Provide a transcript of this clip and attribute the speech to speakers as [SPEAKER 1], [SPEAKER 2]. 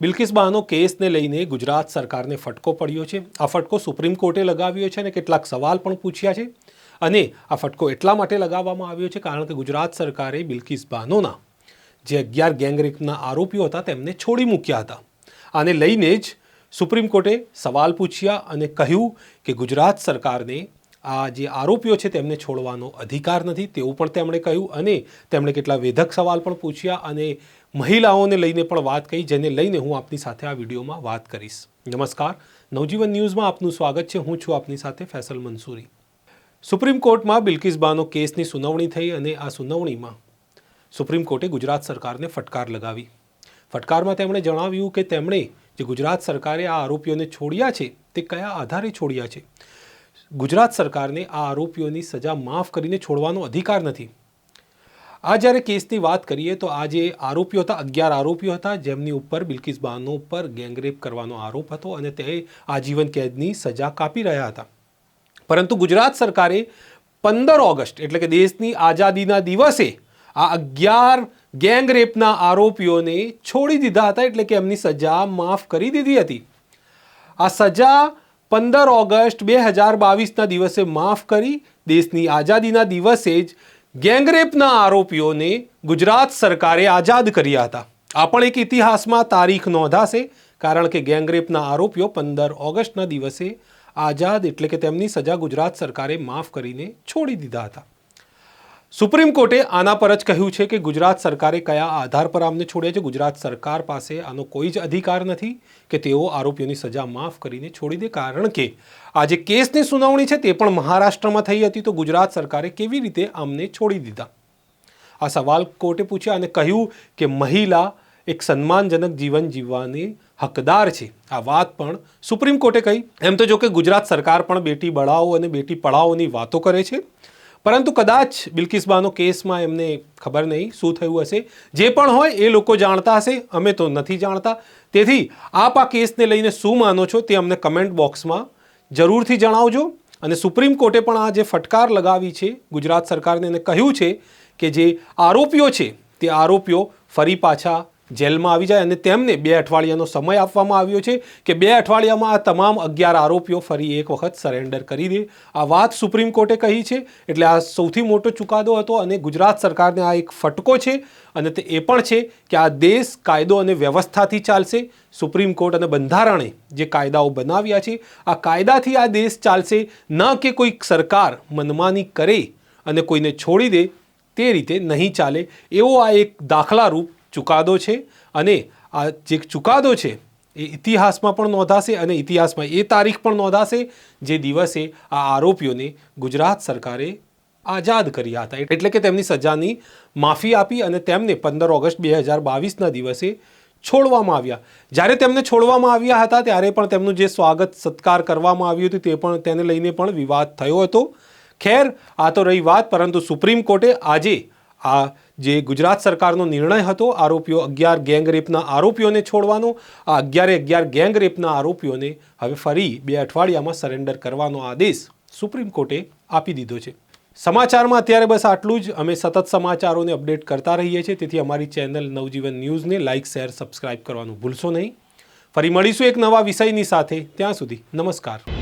[SPEAKER 1] બિલ્કિસ બાનો કેસને લઈને ગુજરાત સરકારને ફટકો પડ્યો છે. આ ફટકો સુપ્રીમ કોર્ટે લગાવ્યો છે અને કેટલાક સવાલ પણ પૂછ્યા છે. અને આ ફટકો એટલા માટે લગાવવામાં આવ્યો છે કારણ કે ગુજરાત સરકારે બિલ્કિસ બાનોના જે અગિયાર ગેંગરેપના આરોપીઓ હતા તેમને છોડી મૂક્યા હતા. આને લઈને જ સુપ્રીમ કોર્ટે સવાલ પૂછ્યા અને કહ્યું કે ગુજરાત સરકારને આ જે આરોપીઓ છે તેમને છોડવાનો અધિકાર નથી તેવું પણ તેમણે કહ્યું અને તેમણે કેટલા વેધક સવાલ પણ પૂછ્યા અને મહિલાઓને લઈને પણ વાત કહી જેને લઈને હું આપની સાથે આ વિડીયોમાં વાત કરીશ. નમસ્કાર. નવજીવન ન્યૂઝમાં આપનું સ્વાગત છે. હું છું આપની સાથે ફેસલ મંસૂરી. સુપ્રીમ કોર્ટમાં બિલ્કિસ બાનો કેસની સુનાવણી થઈ અને આ સુનાવણીમાં સુપ્રીમ કોર્ટે ગુજરાત સરકારને ફટકાર લગાવી. ફટકારમાં તેમણે જણાવ્યું કે તેમણે જે ગુજરાત સરકારે આ આરોપીઓને છોડ્યા છે, તે કયા આધારે છોડ્યા છે? ગુજરાત સરકારને આ આરોપીઓની સજા માફ કરીને છોડવાનો અધિકાર નથી. આ જ્યારે કેસની વાત કરીએ તો આ જે આરોપીઓ હતા, અગિયાર આરોપીઓ હતા, જેમની ઉપર બિલકિસ બાનો ઉપર ગેંગરેપ કરવાનો આરોપ હતો અને તે આજીવન કેદની સજા કાપી રહ્યા હતા. પરંતુ ગુજરાત સરકારે પંદર ઓગસ્ટ, એટલે કે દેશની આઝાદીના દિવસે આ અગિયાર ગેંગરેપના આરોપીઓને છોડી દીધા હતા, એટલે કે એમની સજા માફ કરી દીધી હતી. આ સજા પંદર ઓગસ્ટ બે હજાર બાવીસના દિવસે માફ કરી, દેશની આઝાદીના દિવસે જ ગેંગરેપના આરોપીઓને ગુજરાત સરકારે આઝાદ કર્યા હતા. આ પણ એક ઇતિહાસમાં તારીખ નોંધાશે, કારણ કે ગેંગરેપના આરોપીઓ પંદર ઓગસ્ટના દિવસે આઝાદ એટલે કે તેમની સજા ગુજરાત સરકારે માફ કરીને છોડી દીધા હતા. સુપ્રીમ કોર્ટે આના પર જ કહ્યું છે કે ગુજરાત સરકારે કયા આધાર પર આમને છોડ્યા છે? ગુજરાત સરકાર પાસે આનો કોઈ જ અધિકાર નથી કે તેઓ આરોપીઓની સજા માફ કરીને છોડી દે. કારણ કે આ જે કેસની સુનાવણી છે તે પણ મહારાષ્ટ્રમાં થઈ હતી, તો ગુજરાત સરકારે કેવી રીતે આમને છોડી દીધા? આ સવાલ કોર્ટે પૂછ્યા અને કહ્યું કે મહિલા એક સન્માનજનક જીવન જીવવાની હકદાર છે. આ વાત પણ સુપ્રીમ કોર્ટે કહી. એમ તો જો કે ગુજરાત સરકાર પણ બેટી બળાઓ અને બેટી પઢાઓની વાતો કરે છે. પરંતુ કદાચ બિલકિસબાનો કેસમાં એમને ખબર નહીં શું થયું હશે. જે પણ હોય એ લોકો જાણતા હશે, અમે તો નથી જાણતા. તેથી આપ આ કેસને લઈને શું માનો છો તે અમને કમેન્ટ બોક્સમાં જરૂરથી જણાવજો. અને સુપ્રીમ કોર્ટે પણ આ જે ફટકાર લગાવી છે, ગુજરાત સરકારને એને કહ્યું છે કે જે આરોપીઓ છે, તે આરોપીઓ ફરી પાછા જેલમાં આવી જાય અને તેમને બે અઠવાડિયાનો સમય આપવામાં આવ્યો છે કે બે અઠવાડિયામાં આ તમામ અગિયાર આરોપીઓ ફરી એક વખત સરેન્ડર કરી દે. આ વાત સુપ્રીમ કોર્ટે કહી છે, એટલે આ સૌથી મોટો ચુકાદો હતો અને ગુજરાત સરકારને આ એક ફટકો છે અને તે એ પણ છે કે આ દેશ કાયદો અને વ્યવસ્થાથી ચાલશે. સુપ્રીમ કોર્ટ અને બંધારણે જે કાયદાઓ બનાવ્યા છે, આ કાયદાથી આ દેશ ચાલશે, ન કે કોઈ સરકાર મનમાની કરે અને કોઈને છોડી દે, તે રીતે નહીં ચાલે. એવો આ એક દાખલારૂપ ચુકાદો છે અને આ જે ચુકાદો છે એ ઇતિહાસમાં પણ નોંધાશે અને ઇતિહાસમાં એ તારીખ પણ નોંધાશે જે દિવસે આ આરોપીઓને ગુજરાત સરકારે આઝાદ કર્યા હતા. એટલે કે તેમની સજાની માફી આપી અને તેમને પંદર ઓગસ્ટ બે હજાર બાવીસના દિવસે છોડવામાં આવ્યા. જ્યારે તેમને છોડવામાં આવ્યા હતા ત્યારે પણ તેમનું જે સ્વાગત સત્કાર કરવામાં આવ્યું હતું તે પણ તેને લઈને પણ વિવાદ થયો હતો. ખેર, આ તો રહી વાત, પરંતુ સુપ્રીમ કોર્ટે આજે આ જે ગુજરાત સરકારનો નિર્ણય હતો, આરોપીઓ અગિયાર ગેંગ રેપના આરોપીઓને છોડવાનો, આ અગિયારે અગિયાર ગેંગ રેપના આરોપીઓને હવે ફરી બે અઠવાડિયામાં સરેન્ડર કરવાનો આદેશ સુપ્રીમ કોર્ટે આપી દીધો છે. સમાચારમાં અત્યારે બસ આટલું જ. અમે સતત સમાચારોને અપડેટ કરતા રહીએ છીએ. તેથી અમારી ચેનલ નવજીવન ન્યૂઝને લાઇક, શેર, સબસ્ક્રાઇબ કરવાનું ભૂલશો નહીં. ફરી મળીશું એક નવા વિષયની સાથે. ત્યાં સુધી નમસ્કાર.